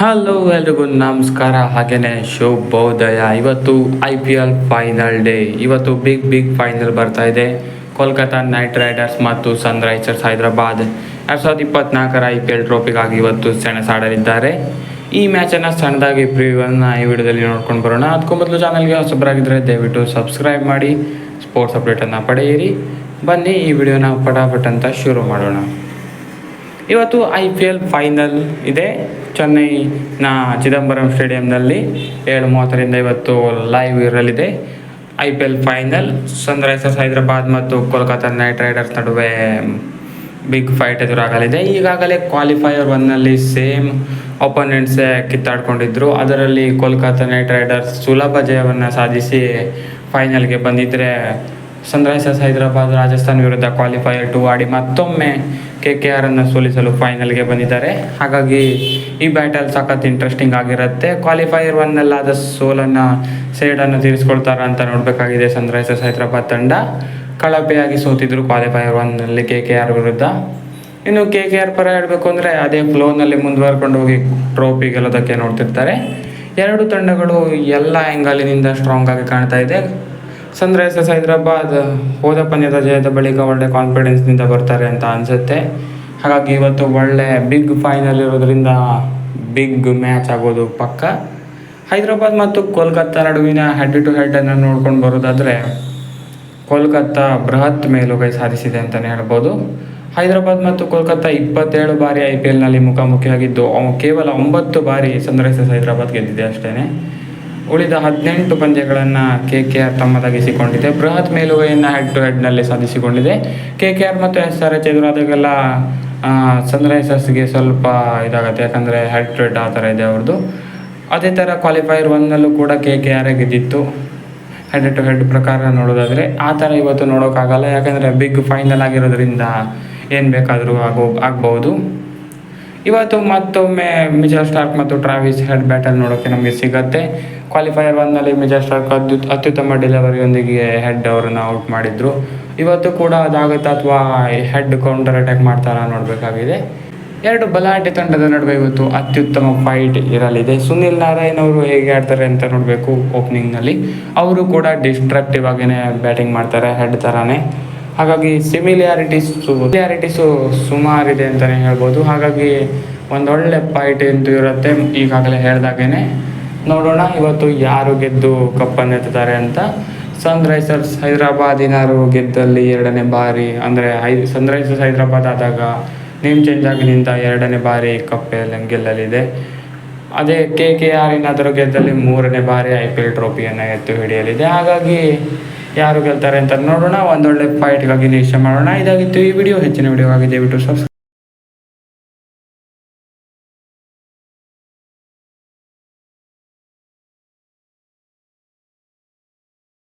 Hello ಎಲ್ರಿಗೂ ನಮಸ್ಕಾರ, ಹಾಗೇನೆ ಶುಭೋದಯ. ಇವತ್ತು I P L final day ಇವತ್ತು ಬಿಗ್ ಬಿಗ್ ಫೈನಲ್ ಬರ್ತಾ ಇದೆ. ಕೋಲ್ಕತಾ ನೈಟ್ ರೈಡರ್ಸ್ ಮತ್ತು ಸನ್ರೈಸರ್ಸ್ ಹೈದರಾಬಾದ್. ಎರಡು ಸಾವಿರದ ಇಪ್ಪತ್ನಾಲ್ಕರ ಐ ಪಿ ಎಲ್ ಟ್ರೋಫಿಗಾಗಿ ಇವತ್ತು ಸೆಣಸಾಡಲಿದ್ದಾರೆ. ಈ ಮ್ಯಾಚನ್ನು ಸಣ್ಣದಾಗಿ ಪ್ರಿವ್ಯೂವನ್ನು ಈ ವಿಡಿಯೋದಲ್ಲಿ ನೋಡ್ಕೊಂಡು ಬರೋಣ. ಅದಕ್ಕೂ ಮೊದಲು ಚಾನಲ್ಗೆ ಹೊಸಬರಾಗಿದ್ದರೆ ದಯವಿಟ್ಟು ಸಬ್ಸ್ಕ್ರೈಬ್ ಮಾಡಿ ಸ್ಪೋರ್ಟ್ಸ್ ಅಪ್ಡೇಟನ್ನು ಪಡೆಯಿರಿ. ಬನ್ನಿ ಈ ವಿಡಿಯೋನ ಪಟಾಪಟ್ ಅಂತ ಶುರು ಮಾಡೋಣ. ಇವತ್ತು ಐ ಪಿ ಎಲ್ ಫೈನಲ್ ಇದೆ. ಚೆನ್ನೈನ ಚಿದಂಬರಂ ಸ್ಟೇಡಿಯಂನಲ್ಲಿ ಏಳು ಮೂವತ್ತರಿಂದ ಇವತ್ತು ಲೈವ್ ಇರಲಿದೆ. I P L final, Sunrisers Hyderabad ಮತ್ತು ಕೋಲ್ಕತ್ತಾ ನೈಟ್ ರೈಡರ್ಸ್ ನಡುವೆ ಬಿಗ್ ಫೈಟ್ ಎದುರಾಗಲಿದೆ. ಈಗಾಗಲೇ ಕ್ವಾಲಿಫೈಯರ್ ಒನ್ನಲ್ಲಿ ಸೇಮ್ ಒಪೋನೆಂಟ್ಸೇ ಕಿತ್ತಾಡ್ಕೊಂಡಿದ್ರು. ಅದರಲ್ಲಿ ಕೋಲ್ಕತ್ತಾ ನೈಟ್ ರೈಡರ್ಸ್ ಸುಲಭ ಜಯವನ್ನು ಸಾಧಿಸಿ ಫೈನಲ್ಗೆ ಬಂದಿದ್ದರೆ ಸನ್ರೈಸರ್ಸ್ ಹೈದರಾಬಾದ್, ರಾಜಸ್ಥಾನ್ ವಿರುದ್ಧ ಕ್ವಾಲಿಫೈಯರ್ ಟು ಆಡಿ ಮತ್ತೊಮ್ಮೆ ಕೆ ಕೆ ಆರನ್ನು ಸೋಲಿಸಲು ಫೈನಲ್ಗೆ ಬಂದಿದ್ದಾರೆ. ಹಾಗಾಗಿ ಈ ಬ್ಯಾಟಲ್ ಸಖತ್ ಇಂಟ್ರೆಸ್ಟಿಂಗ್ ಆಗಿರುತ್ತೆ. ಕ್ವಾಲಿಫೈಯರ್ ಒನ್ನಲ್ಲಾದ ಸೋಲನ್ನು ಸೇಡನ್ನು ತೀರಿಸ್ಕೊಳ್ತಾರ ಅಂತ ನೋಡಬೇಕಾಗಿದೆ ಸನ್ರೈಸರ್ಸ್ ಹೈದರಾಬಾದ್ ತಂಡ. ಕಳಪೆಯಾಗಿ ಸೋತಿದ್ರು ಕ್ವಾಲಿಫೈಯರ್ ಒನ್ನಲ್ಲಿ ಕೆ ಕೆ ಆರ್ ವಿರುದ್ಧ. ಇನ್ನು ಕೆ ಕೆ ಆರ್ ಪರ ಹೇಳಬೇಕು ಅಂದರೆ ಅದೇ ಫ್ಲೋನಲ್ಲಿ ಮುಂದುವರ್ಕೊಂಡು ಹೋಗಿ ಟ್ರೋಫಿ ಗೆಲ್ಲೋದಕ್ಕೆ ನೋಡ್ತಿರ್ತಾರೆ. ಎರಡು ತಂಡಗಳು ಎಲ್ಲ ಆ್ಯಂಗಲಿನಿಂದ ಸ್ಟ್ರಾಂಗ್ ಆಗಿ ಕಾಣ್ತಾ ಇದೆ. ಸನ್ರೈಸರ್ಸ್ ಹೈದರಾಬಾದ್ ಹೋದ ಪಂದ್ಯದ ಜಯದ ಬಳಿಕ ಒಳ್ಳೆ ಕಾನ್ಫಿಡೆನ್ಸ್ನಿಂದ ಬರ್ತಾರೆ ಅಂತ ಅನಿಸುತ್ತೆ. ಹಾಗಾಗಿ ಇವತ್ತು ಒಳ್ಳೆ ಬಿಗ್ ಫೈನಲ್ ಇರೋದ್ರಿಂದ ಬಿಗ್ ಮ್ಯಾಚ್ ಆಗೋದು ಪಕ್ಕ. ಹೈದರಾಬಾದ್ ಮತ್ತು ಕೋಲ್ಕತ್ತಾ ನಡುವಿನ ಹೆಡ್ ಟು ಹೆಡ್ಡನ್ನು ನೋಡ್ಕೊಂಡು ಬರೋದಾದರೆ ಕೋಲ್ಕತ್ತಾ ಬೃಹತ್ ಮೇಲುಗೈ ಸಾಧಿಸಿದೆ ಅಂತಲೇ ಹೇಳ್ಬೋದು. ಹೈದರಾಬಾದ್ ಮತ್ತು ಕೋಲ್ಕತ್ತಾ ಇಪ್ಪತ್ತೇಳು ಬಾರಿ ಐ ಪಿ ಎಲ್ನಲ್ಲಿ ಮುಖಾಮುಖಿಯಾಗಿದ್ದು ಕೇವಲ ಒಂಬತ್ತು ಬಾರಿ ಸನ್ರೈಸರ್ಸ್ ಹೈದರಾಬಾದ್ ಗೆದ್ದಿದೆ ಅಷ್ಟೇ ಉಳಿದ ಹದಿನೆಂಟು ಪಂದ್ಯಗಳನ್ನು ಕೆ ಕೆ ಆರ್ ತಮ್ಮದಾಗಿಸಿಕೊಂಡಿದೆ. ಬೃಹತ್ ಮೇಲುಗೈಯನ್ನು ಹೆಡ್ ಟು ಹೆಡ್ನಲ್ಲಿ ಸಾಧಿಸಿಕೊಂಡಿದೆ. ಕೆ ಕೆ ಆರ್ ಮತ್ತು ಎಸ್ ಆರ್ ಎಚ್ ಎದುರಾದಾಗೆಲ್ಲ ಸನ್ರೈಸರ್ಸ್ಗೆ ಸ್ವಲ್ಪ ಇದಾಗುತ್ತೆ. ಯಾಕಂದರೆ ಹೆಡ್ ಟು ಹೆಡ್ ಆ ಥರ ಇದೆ ಅವ್ರದ್ದು ಅದೇ ಥರ ಕ್ವಾಲಿಫೈಯರ್ ಒನ್ನಲ್ಲೂ ಕೂಡ ಕೆ ಕೆ ಆರ್ ಗೆದ್ದಿತ್ತು. ಹೆಡ್ ಟು ಹೆಡ್ ಪ್ರಕಾರ ನೋಡೋದಾದರೆ ಆ ಥರ ಇವತ್ತು ನೋಡೋಕ್ಕಾಗಲ್ಲ. ಯಾಕಂದರೆ ಬಿಗ್ ಫೈನಲ್ ಆಗಿರೋದ್ರಿಂದ ಏನು ಬೇಕಾದರೂ ಆಗೋ, ಆಗ್ಬೋದು. ಇವತ್ತು ಮತ್ತೊಮ್ಮೆ ಮಿಜಲ್ ಸ್ಟಾರ್ಕ್ ಮತ್ತು ಟ್ರಾವಿಸ್ ಹೆಡ್ ಬ್ಯಾಟಲ್ ನೋಡೋಕ್ಕೆ ನಮಗೆ ಸಿಗತ್ತೆ. ಕ್ವಾಲಿಫೈಯರ್ ಬಂದಲ್ಲಿ ಮಿಜಲ್ ಸ್ಟಾರ್ಕ್ ಅದ್ಯು, ಅತ್ಯುತ್ತಮ ಡೆಲಿವರಿಯೊಂದಿಗೆ ಹೆಡ್ ಅವರನ್ನು ಔಟ್ ಮಾಡಿದ್ರು. ಇವತ್ತು ಕೂಡ ಅದಾಗುತ್ತಾ ಅಥವಾ ಹೆಡ್ ಕೌಂಟರ್ ಅಟ್ಯಾಕ್ ಮಾಡ್ತಾರಾ ನೋಡಬೇಕಾಗಿದೆ. ಎರಡು ಬಲಾಟೆ ತಂಡದ ನಡುವೆ ಇವತ್ತು ಅತ್ಯುತ್ತಮ ಫೈಟ್ ಇರಲಿದೆ. ಸುನಿಲ್ ನಾರಾಯಣ್ ಅವರು ಹೇಗೆ ಆಡ್ತಾರೆ ಅಂತ ನೋಡಬೇಕು ಓಪನಿಂಗ್ನಲ್ಲಿ ಅವರು ಕೂಡ ಡಿಸ್ಟ್ರಕ್ಟಿವ್ ಆಗಿನೇ ಬ್ಯಾಟಿಂಗ್ ಮಾಡ್ತಾರೆ ಹೆಡ್ ಥರನೇ ಹಾಗಾಗಿ ಸಿಮಿಲಿಯಾರಿಟೀಸ್ ಸಿಮಿಲಿಯಾರಿಟೀಸು ಸುಮಾರಿದೆ ಅಂತಲೇ ಹೇಳ್ಬೋದು. ಹಾಗಾಗಿ ಒಂದೊಳ್ಳೆ ಫೈಟ್ ಎಂದು ಇರುತ್ತೆ. ಈಗಾಗಲೇ ಹೇಳ್ದಾಗೇ ನೋಡೋಣ ಇವತ್ತು ಯಾರು ಗೆದ್ದು ಕಪ್ಪನ್ನು ಎತ್ತಿದ್ದಾರೆ ಅಂತ. ಸನ್ರೈಸರ್ಸ್ ಹೈದರಾಬಾದಿನರು ಗೆದ್ದಲ್ಲಿ ಎರಡನೇ ಬಾರಿ, ಅಂದರೆ ಹೈ ಸನ್ರೈಸರ್ಸ್ ಹೈದರಾಬಾದ್ ಆದಾಗ ನೇಮ್ ಚೇಂಜ್ ಆಗಿನಿಂದ ಎರಡನೇ ಬಾರಿ ಕಪ್ಪೆಲ್ಲ ಗೆಲ್ಲಲಿದೆ. ಅದೇ ಕೆ ಕೆ ಆರ್ ಏನಾದರೂ ಗೆದ್ದಲ್ಲಿ ಮೂರನೇ ಬಾರಿ ಐ ಪಿ ಎಲ್ ಟ್ರೋಫಿಯನ್ನು ಎತ್ತು ಹಿಡಿಯಲಿದೆ. ಹಾಗಾಗಿ ಯಾರು ಗೆಲ್ತಾರೆ ಅಂತ ನೋಡೋಣ, ಒಂದೊಳ್ಳೆ ಫೈಟ್ಗಾಗಿ ನಿರೀಕ್ಷೆ ಮಾಡೋಣ. ಇದಾಗಿತ್ತು ಈ ವಿಡಿಯೋ ಹೆಚ್ಚಿನ ವಿಡಿಯೋ ಆಗಿದೆ ಬಿಟ್ಟು ಸಬ್ಸ್ಕ್ರೈಬ್